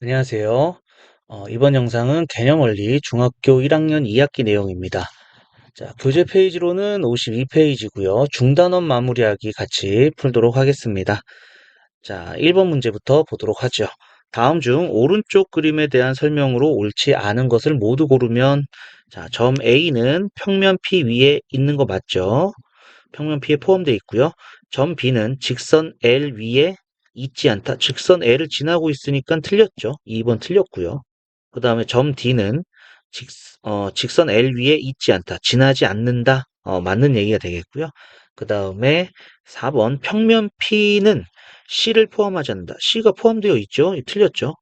안녕하세요. 어, 이번 영상은 개념원리 중학교 1학년 2학기 내용입니다. 자, 교재 페이지로는 52페이지고요. 중단원 마무리하기 같이 풀도록 하겠습니다. 자, 1번 문제부터 보도록 하죠. 다음 중 오른쪽 그림에 대한 설명으로 옳지 않은 것을 모두 고르면 자, 점 A는 평면 P 위에 있는 거 맞죠? 평면 P에 포함되어 있고요. 점 B는 직선 L 위에 있지 않다. 직선 L을 지나고 있으니까 틀렸죠. 2번 틀렸고요. 그 다음에 점 D는 직, 어, 직선 L 위에 있지 않다. 지나지 않는다. 어, 맞는 얘기가 되겠고요. 그 다음에 4번 평면 P는 C를 포함하지 않는다. C가 포함되어 있죠. 틀렸죠.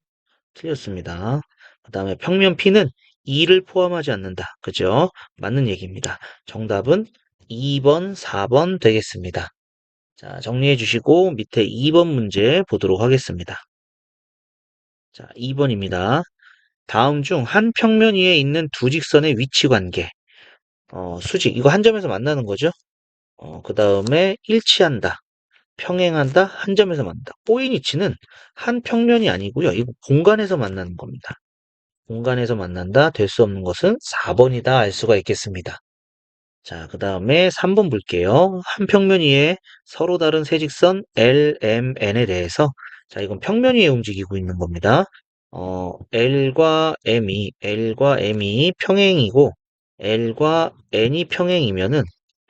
틀렸습니다. 그 다음에 평면 P는 2를 포함하지 않는다. 그죠? 맞는 얘기입니다. 정답은 2번, 4번 되겠습니다. 자, 정리해 주시고 밑에 2번 문제 보도록 하겠습니다. 자, 2번입니다. 다음 중 한 평면 위에 있는 두 직선의 위치 관계. 어, 수직. 이거 한 점에서 만나는 거죠? 어, 그 다음에 일치한다. 평행한다. 한 점에서 만난다. 꼬인 위치는 한 평면이 아니고요. 이거 공간에서 만나는 겁니다. 공간에서 만난다. 될 수 없는 것은 4번이다. 알 수가 있겠습니다. 자, 그 다음에 3번 볼게요. 한 평면 위에 서로 다른 세 직선 L, M, N에 대해서 자, 이건 평면 위에 움직이고 있는 겁니다. 어, L과 M이, L과 M이 평행이고 L과 N이 평행이면은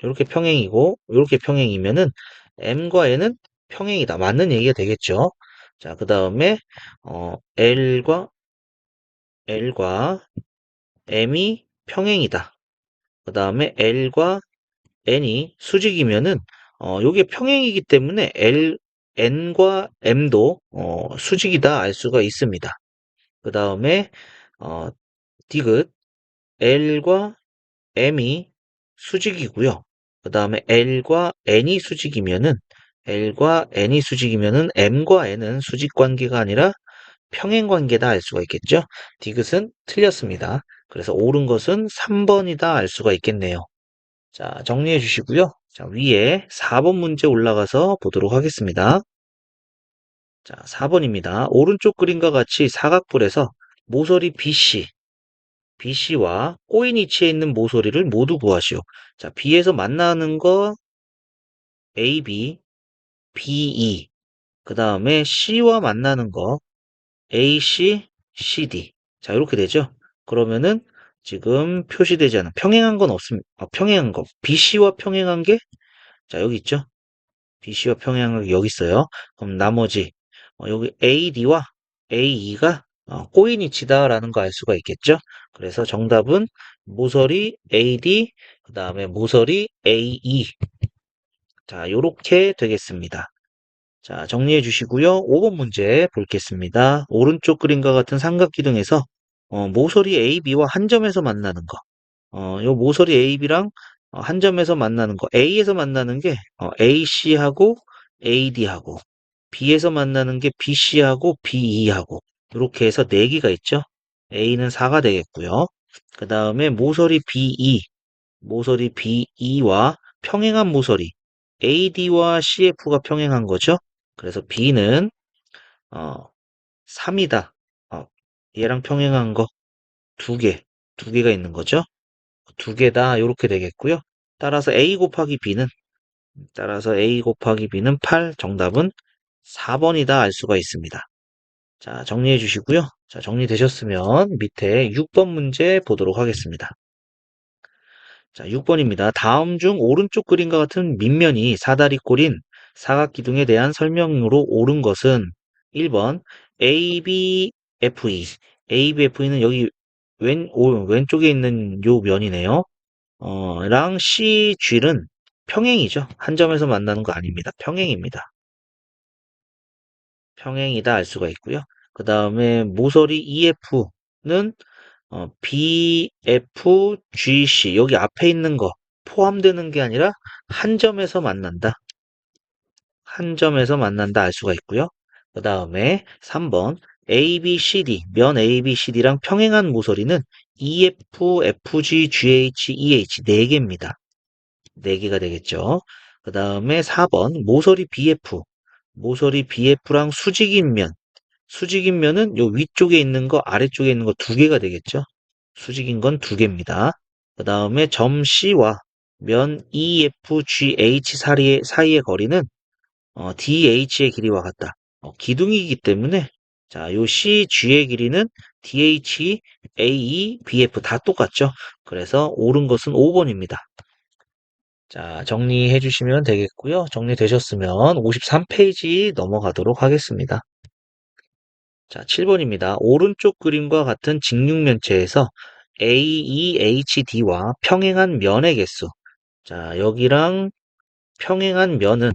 이렇게 평행이고 이렇게 평행이면은 M과 N은 평행이다. 맞는 얘기가 되겠죠. 자, 그 다음에 어, L과 L과 M이 평행이다. 그 다음에 L과 N이 수직이면은 어, 요게 평행이기 때문에 L, N과 M도 어, 수직이다 알 수가 있습니다. 그 다음에 어, 디귿 L과 M이 수직이고요. 그 다음에 L과 N이 수직이면은 L과 N이 수직이면은 M과 N은 수직 관계가 아니라 평행 관계다 알 수가 있겠죠. 디귿은 틀렸습니다. 그래서 옳은 것은 3번이다 알 수가 있겠네요. 자, 정리해 주시고요. 자, 위에 4번 문제 올라가서 보도록 하겠습니다. 자, 4번입니다. 오른쪽 그림과 같이 사각뿔에서 모서리 BC, BC와 꼬인 위치에 있는 모서리를 모두 구하시오. 자, B에서 만나는 거 AB, BE, 그 다음에 C와 만나는 거 AC, CD. 자, 이렇게 되죠. 그러면은 지금 표시되지 않은 평행한 건 없습니다. 아, 평행한 거. BC와 평행한 게 자, 여기 있죠. BC와 평행한 게 여기 있어요. 그럼 나머지 어, 여기 AD와 AE가 어, 꼬인 위치다라는 거 알 수가 있겠죠. 그래서 정답은 모서리 AD 그 다음에 모서리 AE 자, 요렇게 되겠습니다. 자, 정리해 주시고요. 5번 문제 보겠습니다. 오른쪽 그림과 같은 삼각기둥에서 어, 모서리 AB와 한 점에서 만나는 거. 어, 요 모서리 AB랑 어, 한 점에서 만나는 거. A에서 만나는 게 어, AC하고 AD하고 B에서 만나는 게 BC하고 BE하고 이렇게 해서 4개가 있죠. A는 4가 되겠고요. 그 다음에 모서리 BE, 모서리 BE와 평행한 모서리 AD와 CF가 평행한 거죠. 그래서 B는 어, 3이다. 어, 얘랑 평행한 거 두 개, 두 개가 있는 거죠. 두 개다 이렇게 되겠고요. 따라서 A 곱하기 B는 따라서 A 곱하기 B는 8 정답은 4번이다 알 수가 있습니다. 자 정리해 주시고요. 자 정리되셨으면 밑에 6번 문제 보도록 하겠습니다. 자 6번입니다. 다음 중 오른쪽 그림과 같은 밑면이 사다리 꼴인 사각기둥에 대한 설명으로 옳은 것은 1번 ABFE ABFE는 여기 왼, 오, 왼쪽에 있는 요 면이네요. 어, 랑 CG는 평행이죠. 한 점에서 만나는 거 아닙니다. 평행입니다. 평행이다 알 수가 있고요. 그 다음에 모서리 EF는 어, BFGC 여기 앞에 있는 거 포함되는 게 아니라 한 점에서 만난다. 한 점에서 만난다 알 수가 있고요. 그 다음에 3번 ABCD, 면 ABCD랑 평행한 모서리는 EF, FG, GH, EH 4개입니다. 4개가 되겠죠. 그 다음에 4번 모서리 BF, 모서리 BF랑 수직인 면. 수직인 면은 요 위쪽에 있는 거, 아래쪽에 있는 거 두 개가 되겠죠? 수직인 건 두 개입니다. 그 다음에 점 C와 면 EFGH 사이의, 사이의 거리는 어, DH의 길이와 같다. 어, 기둥이기 때문에 자, 요 CG의 길이는 DH, AE, BF 다 똑같죠? 그래서 옳은 것은 5번입니다. 자, 정리해 주시면 되겠고요. 정리되셨으면 53페이지 넘어가도록 하겠습니다. 자, 7번입니다. 오른쪽 그림과 같은 직육면체에서 AEHD와 평행한 면의 개수. 자, 여기랑 평행한 면은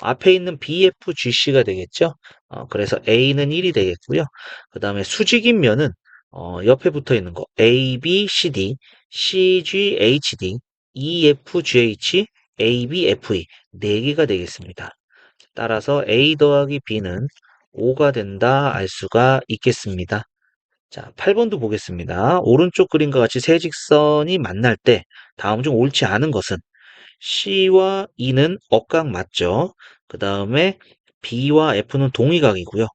앞에 있는 BFGC가 되겠죠? 어, 그래서 A는 1이 되겠고요. 그 다음에 수직인 면은 어, 옆에 붙어 있는 거 ABCD, CGHD, EFGH, ABFE 4개가 되겠습니다. 따라서 A 더하기 B는 5가 된다 알 수가 있겠습니다. 자, 8번도 보겠습니다. 오른쪽 그림과 같이 세 직선이 만날 때 다음 중 옳지 않은 것은 C와 E는 억각 맞죠? 그 다음에 B와 F는 동의각이고요.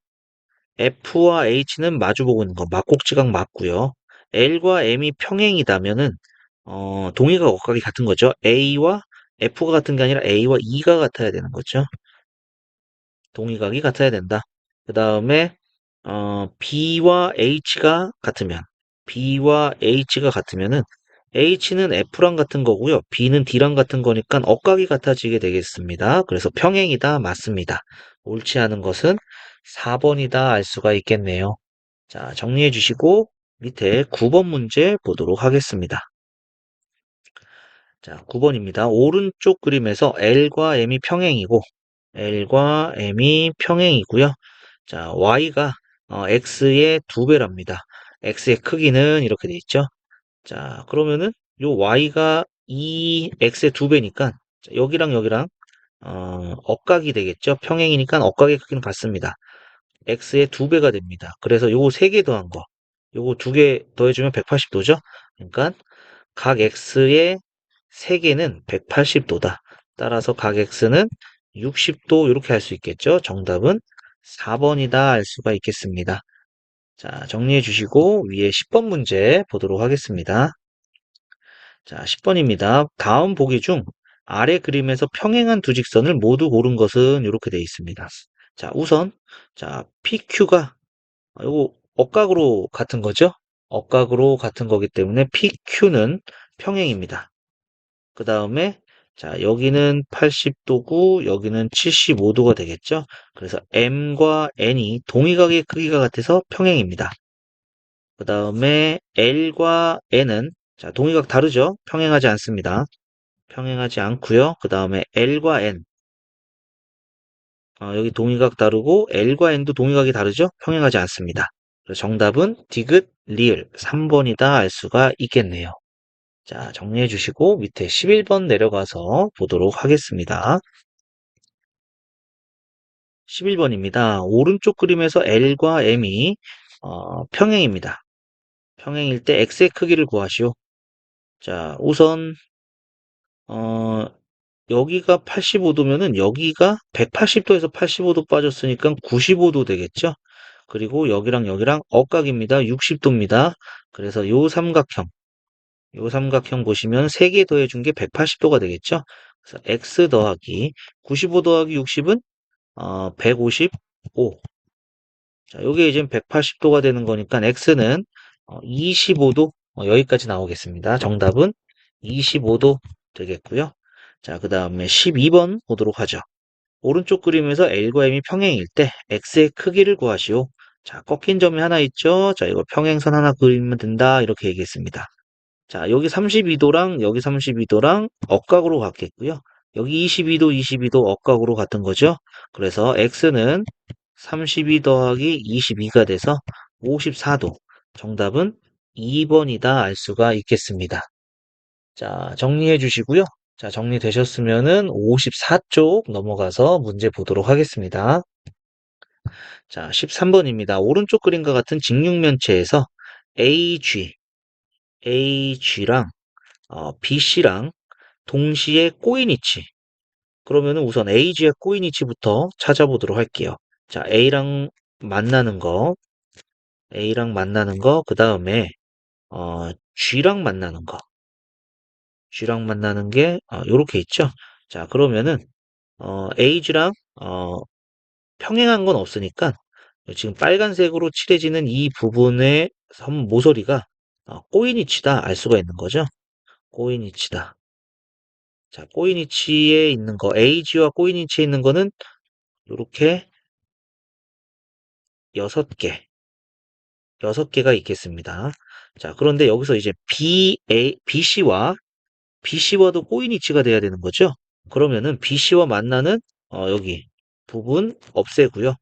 F와 H는 마주보고 있는 거 막곡지각 맞고요. L과 M이 평행이다면은 어, 동의각 억각이 같은 거죠. A와 F가 같은 게 아니라 A와 E가 같아야 되는 거죠. 동의각이 같아야 된다. 그 다음에 어, B와 H가 같으면 B와 H가 같으면은 H는 F랑 같은 거고요. B는 D랑 같은 거니까 억각이 같아지게 되겠습니다. 그래서 평행이다 맞습니다. 옳지 않은 것은 4번이다 알 수가 있겠네요. 자, 정리해 주시고 밑에 9번 문제 보도록 하겠습니다. 자, 9번입니다. 오른쪽 그림에서 L과 M이 평행이고 L과 M이 평행이고요. 자, Y가 어, X의 두 배랍니다. X의 크기는 이렇게 돼 있죠. 자, 그러면은 요 Y가 이 X의 두 배니까 자, 여기랑 여기랑 어, 억각이 되겠죠. 평행이니까 억각의 크기는 같습니다. X의 두 배가 됩니다. 그래서 요거 세개 더한 거, 요거 두개 더해주면 180도죠. 그러니까 각 X의 세 개는 180도다. 따라서 각 X는 60도 이렇게 할 수 있겠죠. 정답은 4번이다 알 수가 있겠습니다. 자, 정리해 주시고 위에 10번 문제 보도록 하겠습니다. 자, 10번입니다. 다음 보기 중 아래 그림에서 평행한 두 직선을 모두 고른 것은 이렇게 되어 있습니다. 자, 우선 자, PQ가 이거 억각으로 같은 거죠? 억각으로 같은 거기 때문에 PQ는 평행입니다. 그 다음에 자, 여기는 80도고 여기는 75도가 되겠죠? 그래서 M과 N이 동의각의 크기가 같아서 평행입니다. 그 다음에 L과 N은 자, 동의각 다르죠? 평행하지 않습니다. 평행하지 않고요. 그 다음에 L과 N 어, 여기 동의각 다르고 L과 N도 동의각이 다르죠? 평행하지 않습니다. 정답은 디귿, 리을 3번이다 알 수가 있겠네요. 자, 정리해 주시고 밑에 11번 내려가서 보도록 하겠습니다. 11번입니다. 오른쪽 그림에서 L과 M이 어, 평행입니다. 평행일 때 X의 크기를 구하시오. 자, 우선 어, 여기가 85도면은 여기가 180도에서 85도 빠졌으니까 95도 되겠죠? 그리고 여기랑 여기랑 억각입니다. 60도입니다. 그래서 요 삼각형 요 삼각형 보시면 3개 더해준 게 180도가 되겠죠? 그래서 x 더하기 95 더하기 60은 어, 155. 자, 요게 이제 180도가 되는 거니까 x는 어, 25도 어, 여기까지 나오겠습니다. 정답은 25도 되겠고요. 자, 그 다음에 12번 보도록 하죠. 오른쪽 그림에서 L과 M이 평행일 때 X의 크기를 구하시오. 자, 꺾인 점이 하나 있죠? 자, 이거 평행선 하나 그리면 된다. 이렇게 얘기했습니다. 자, 여기 32도랑 여기 32도랑 억각으로 같겠고요. 여기 22도, 22도 억각으로 같은 거죠. 그래서 X는 32 더하기 22가 돼서 54도. 정답은 2번이다 알 수가 있겠습니다. 자, 정리해 주시고요. 자, 정리되셨으면은 54쪽 넘어가서 문제 보도록 하겠습니다. 자, 13번입니다. 오른쪽 그림과 같은 직육면체에서 AG, AG랑 어, BC랑 동시에 꼬인 위치. 그러면은 우선 A지의 꼬인 위치부터 찾아보도록 할게요. 자, A랑 만나는 거, A랑 만나는 거, 그 다음에 어, G랑 만나는 거, G랑 만나는 게 어, 요렇게 있죠. 자, 그러면은 어, AG랑 어, 평행한 건 없으니까 지금 빨간색으로 칠해지는 이 부분의 섬 모서리가 어, 꼬인 위치다 알 수가 있는 거죠. 꼬인 위치다. 자, 꼬인 위치에 있는 거, AG와 꼬인 위치에 있는 거는 이렇게 여섯 개, 여섯 개가 있겠습니다. 자, 그런데 여기서 이제 B, A, BC와 BC와도 꼬인 위치가 돼야 되는 거죠. 그러면은 BC와 만나는 어, 여기 부분 없애고요.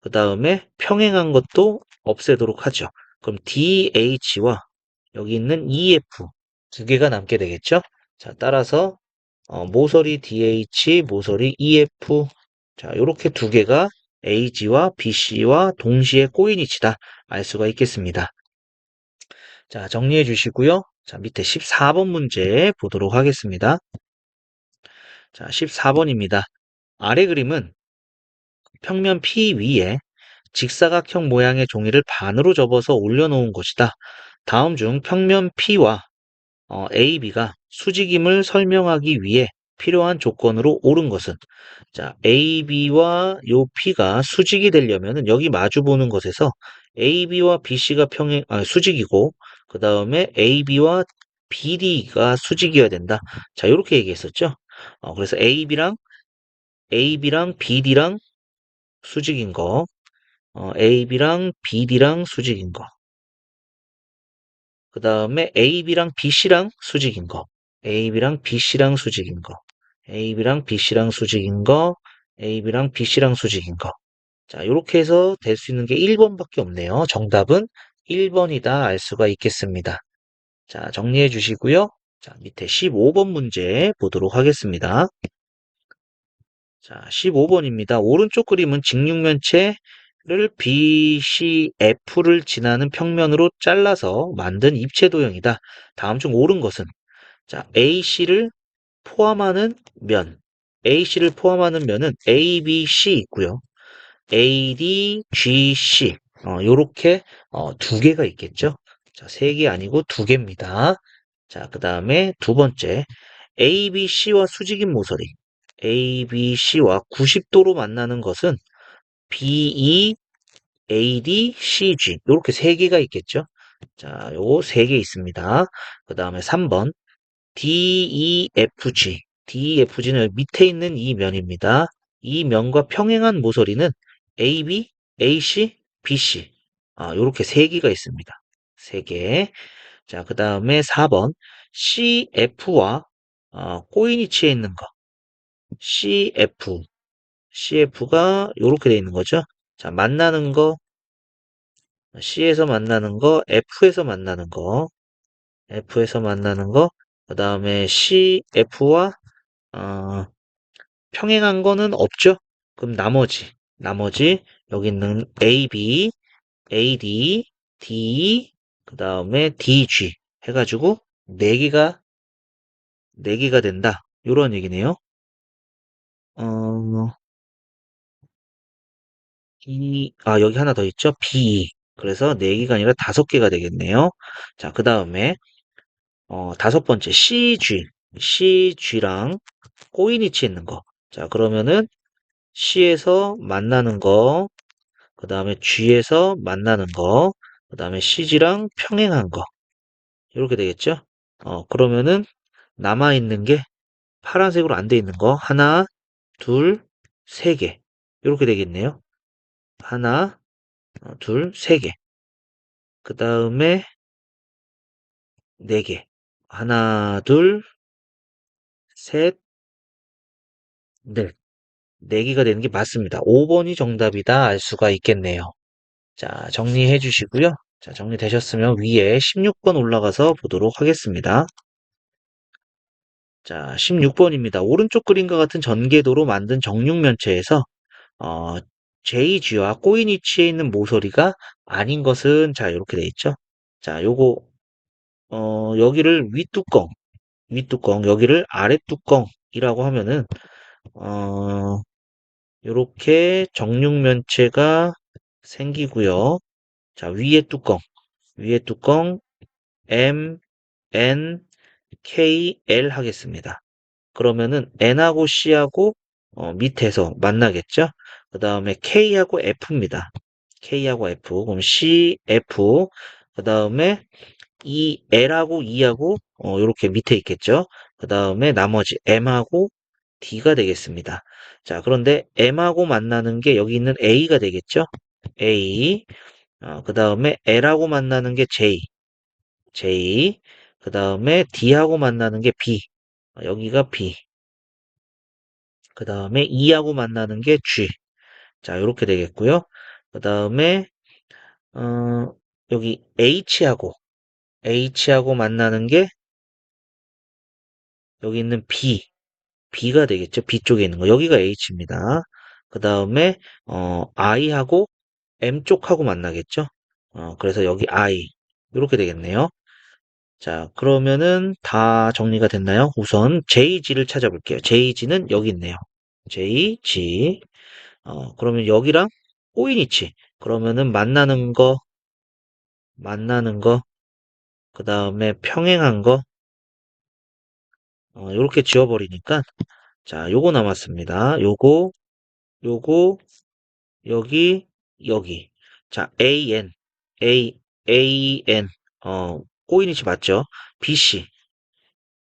그 다음에 평행한 것도 없애도록 하죠. 그럼 DH와 여기 있는 EF 두 개가 남게 되겠죠. 자, 따라서 어, 모서리 DH, 모서리 EF 자, 이렇게 두 개가 AG와 BC와 동시에 꼬인 위치다 알 수가 있겠습니다. 자, 정리해 주시고요. 자, 밑에 14번 문제 보도록 하겠습니다. 자, 14번입니다. 아래 그림은 평면 P 위에 직사각형 모양의 종이를 반으로 접어서 올려놓은 것이다. 다음 중 평면 P와 어, AB가 수직임을 설명하기 위해 필요한 조건으로 옳은 것은 자 AB와 요 P가 수직이 되려면 여기 마주 보는 것에서 AB와 BC가 평행 아, 수직이고 그 다음에 AB와 BD가 수직이어야 된다. 자 이렇게 얘기했었죠. 어, 그래서 AB랑 AB랑 BD랑 수직인 거, 어, AB랑 BD랑 수직인 거. 그 다음에 AB랑 BC랑 수직인 거. AB랑 BC랑 수직인 거. AB랑 BC랑 수직인 거. AB랑 BC랑 수직인 거. 자, 이렇게 해서 될 수 있는 게 1번밖에 없네요. 정답은 1번이다 알 수가 있겠습니다. 자, 정리해 주시고요. 자, 밑에 15번 문제 보도록 하겠습니다. 자, 15번입니다. 오른쪽 그림은 직육면체를 BCF를 지나는 평면으로 잘라서 만든 입체 도형이다. 다음 중 옳은 것은 자, AC를 포함하는 면, AC를 포함하는 면은 ABC 있고요. AD, GC 어, 요렇게 어, 두 개가 있겠죠. 자, 세 개 아니고 두 개입니다. 자, 그 다음에 두 번째 ABC와 수직인 모서리 ABC와 90도로 만나는 것은 BE, AD, CG 이렇게 세 개가 있겠죠. 자, 요거 세 개 있습니다. 그 다음에 3번 DEFG DEFG는 밑에 있는 이 면입니다. 이 면과 평행한 모서리는 AB, AC, BC 아, 요렇게 세 개가 있습니다. 세 개. 자, 그 다음에 4번 CF와 어, 꼬인 위치에 있는 거 CF, CF가 이렇게 돼 있는 거죠. 자, 만나는 거, C에서 만나는 거, F에서 만나는 거, F에서 만나는 거, 그 다음에 CF와 어, 평행한 거는 없죠. 그럼 나머지, 나머지 여기 있는 AB, AD, D, 그 다음에 DG 해가지고 4개가 4개가 된다. 이런 얘기네요. 어, 아, 여기 하나 더 있죠? B. 그래서 4개가 아니라 5개가 되겠네요. 자, 그 다음에, 어, 다섯 번째, CG. CG랑 위치에 있는 거. 자, 그러면은 C에서 만나는 거, 그 다음에 G에서 만나는 거, 그 다음에 CG랑 평행한 거. 이렇게 되겠죠? 어, 그러면은 남아있는 게 파란색으로 안 돼 있는 거. 하나, 둘, 세 개. 이렇게 되겠네요. 하나, 어, 둘, 세 개. 그 다음에 네 개. 하나, 둘, 셋, 넷. 네 개가 되는 게 맞습니다. 5번이 정답이다 알 수가 있겠네요. 자, 정리해 주시고요. 자, 정리되셨으면 위에 16번 올라가서 보도록 하겠습니다. 자, 16번입니다. 오른쪽 그림과 같은 전개도로 만든 정육면체에서 어, JG와 꼬인 위치에 있는 모서리가 아닌 것은 자 이렇게 돼 있죠. 자, 요거 어, 여기를 윗뚜껑, 윗뚜껑, 여기를 아랫뚜껑이라고 하면은 어, 이렇게 정육면체가 생기고요. 자, 위에 뚜껑, 위에 뚜껑 M, N, K, L 하겠습니다. 그러면은 N하고 C하고 어, 밑에서 만나겠죠? 그 다음에 K하고 F입니다. K하고 F. 그럼 C, F. 그 다음에 이 L하고 E하고 어, 이렇게 밑에 있겠죠? 그 다음에 나머지 M하고 D가 되겠습니다. 자, 그런데 M하고 만나는 게 여기 있는 A가 되겠죠? A. 어, 그 다음에 L하고 만나는 게 J. J. 그 다음에 D하고 만나는 게 B. 어, 여기가 B. 그 다음에 E하고 만나는 게 G. 자, 이렇게 되겠고요. 그 다음에 어, 여기 H하고 H하고 만나는 게 여기 있는 B, B가 되겠죠. B 쪽에 있는 거. 여기가 H입니다. 그 다음에 어, I하고 M 쪽하고 만나겠죠. 어, 그래서 여기 I 이렇게 되겠네요. 자, 그러면은 다 정리가 됐나요? 우선 JG를 찾아볼게요. JG는 여기 있네요. JG. 어, 그러면 여기랑 꼬인이치. 그러면은 만나는 거, 만나는 거, 그 다음에 평행한 거, 어, 요렇게 지워버리니까, 자, 요거 남았습니다. 요거, 요거, 여기, 여기. 자, AN, A, AN, 어, 꼬인이치 맞죠? BC,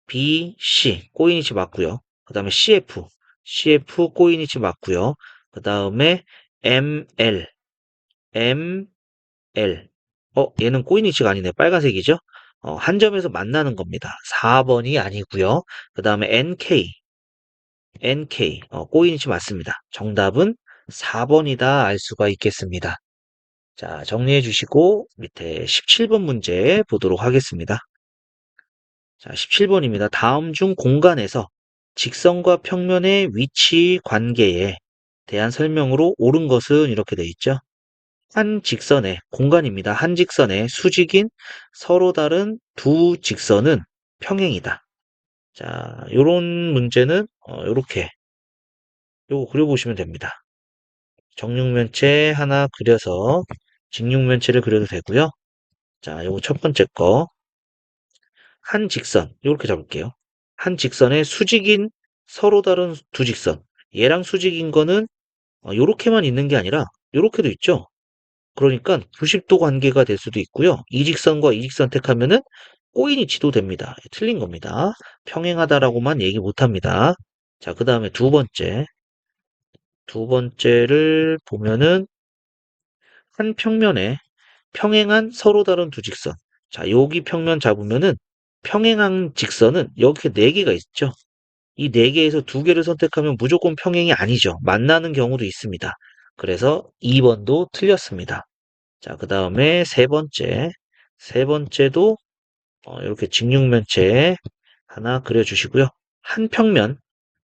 BC, 꼬인이치 맞고요. 그 다음에 CF, CF 꼬인이치 맞고요. 그 다음에 ML, ML. 어, 얘는 꼬인이치가 아니네. 빨간색이죠? 어, 한 점에서 만나는 겁니다. 4번이 아니고요. 그 다음에 NK, NK, 어, 꼬인이치 맞습니다. 정답은 4번이다 알 수가 있겠습니다. 자, 정리해 주시고 밑에 17번 문제 보도록 하겠습니다. 자, 17번입니다. 다음 중 공간에서 직선과 평면의 위치 관계에 대한 설명으로 옳은 것은 이렇게 돼 있죠. 한 직선의 공간입니다. 한 직선의 수직인 서로 다른 두 직선은 평행이다. 자, 요런 문제는 어, 요렇게 요거 그려보시면 됩니다. 정육면체 하나 그려서 직육면체를 그려도 되고요. 자, 요거 첫 번째 거. 한 직선, 요렇게 잡을게요. 한 직선의 수직인 서로 다른 두 직선. 얘랑 수직인 거는 어, 요렇게만 있는 게 아니라 요렇게도 있죠. 그러니까 90도 관계가 될 수도 있고요. 이 직선과 이 직선 택하면은 꼬인이 지도됩니다. 틀린 겁니다. 평행하다라고만 얘기 못합니다. 자, 그 다음에 두 번째. 두 번째를 보면은 한 평면에 평행한 서로 다른 두 직선. 자, 여기 평면 잡으면은 평행한 직선은 여기 네 개가 있죠. 이 네 개에서 두 개를 선택하면 무조건 평행이 아니죠. 만나는 경우도 있습니다. 그래서 2번도 틀렸습니다. 자, 그 다음에 세 번째. 세 번째도 어, 이렇게 직육면체 하나 그려주시고요. 한 평면,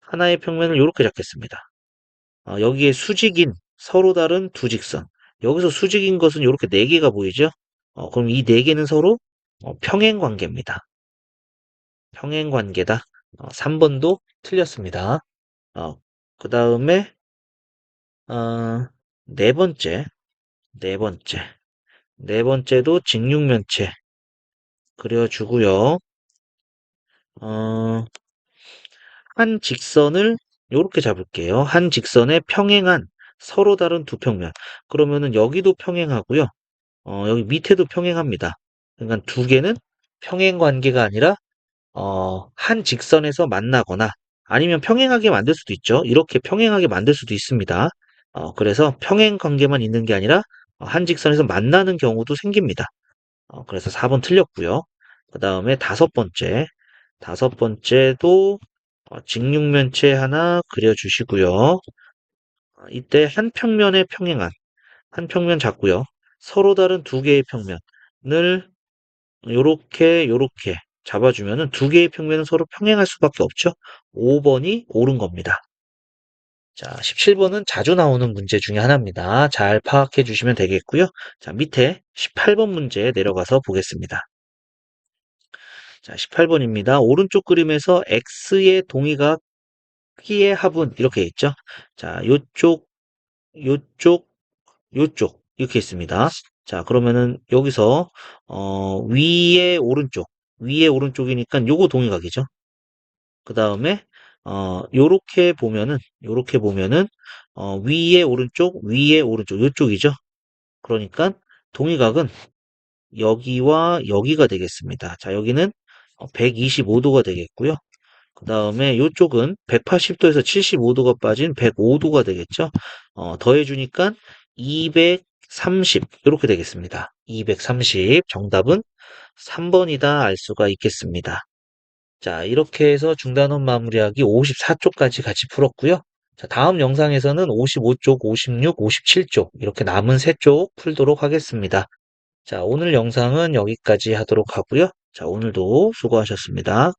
하나의 평면을 이렇게 잡겠습니다. 어, 여기에 수직인 서로 다른 두 직선. 여기서 수직인 것은 이렇게 네 개가 보이죠? 어, 그럼 이 네 개는 서로 어, 평행 관계입니다. 평행 관계다. 어, 3번도 틀렸습니다. 어, 그 다음에 어, 네 번째, 네 번째, 네 번째도 직육면체 그려주고요. 어, 한 직선을 이렇게 잡을게요. 한 직선에 평행한 서로 다른 두 평면. 그러면은 여기도 평행하고요. 어, 여기 밑에도 평행합니다. 그러니까 두 개는 평행 관계가 아니라 어, 한 직선에서 만나거나 아니면 평행하게 만들 수도 있죠. 이렇게 평행하게 만들 수도 있습니다. 어, 그래서 평행 관계만 있는 게 아니라 어, 한 직선에서 만나는 경우도 생깁니다. 어, 그래서 4번 틀렸고요. 그 다음에 다섯 번째. 다섯 번째도 어, 직육면체 하나 그려주시고요. 어, 이때 한 평면에 평행한 한 평면 잡고요. 서로 다른 두 개의 평면을 요렇게 요렇게 잡아주면은 두 개의 평면은 서로 평행할 수밖에 없죠. 5번이 옳은 겁니다. 자, 17번은 자주 나오는 문제 중에 하나입니다. 잘 파악해 주시면 되겠고요. 자, 밑에 18번 문제 내려가서 보겠습니다. 자, 18번입니다. 오른쪽 그림에서 x의 동의각 크기의 합은 이렇게 있죠. 자, 요쪽, 요쪽, 요쪽 이렇게 있습니다. 자, 그러면은 여기서 어, 위에 오른쪽, 위에 오른쪽이니까 요거 동의각이죠. 그 다음에 어, 요렇게 보면은 요렇게 보면은 어, 위에 오른쪽, 위에 오른쪽 요쪽이죠. 그러니까 동의각은 여기와 여기가 되겠습니다. 자, 여기는 125도가 되겠고요. 그 다음에 이쪽은 180도에서 75도가 빠진 105도가 되겠죠. 어, 더해주니까 230 이렇게 되겠습니다. 230 정답은 3번이다 알 수가 있겠습니다. 자 이렇게 해서 중단원 마무리하기 54쪽까지 같이 풀었고요. 자 다음 영상에서는 55쪽, 56, 57쪽 이렇게 남은 3쪽 풀도록 하겠습니다. 자 오늘 영상은 여기까지 하도록 하고요. 자 오늘도 수고하셨습니다.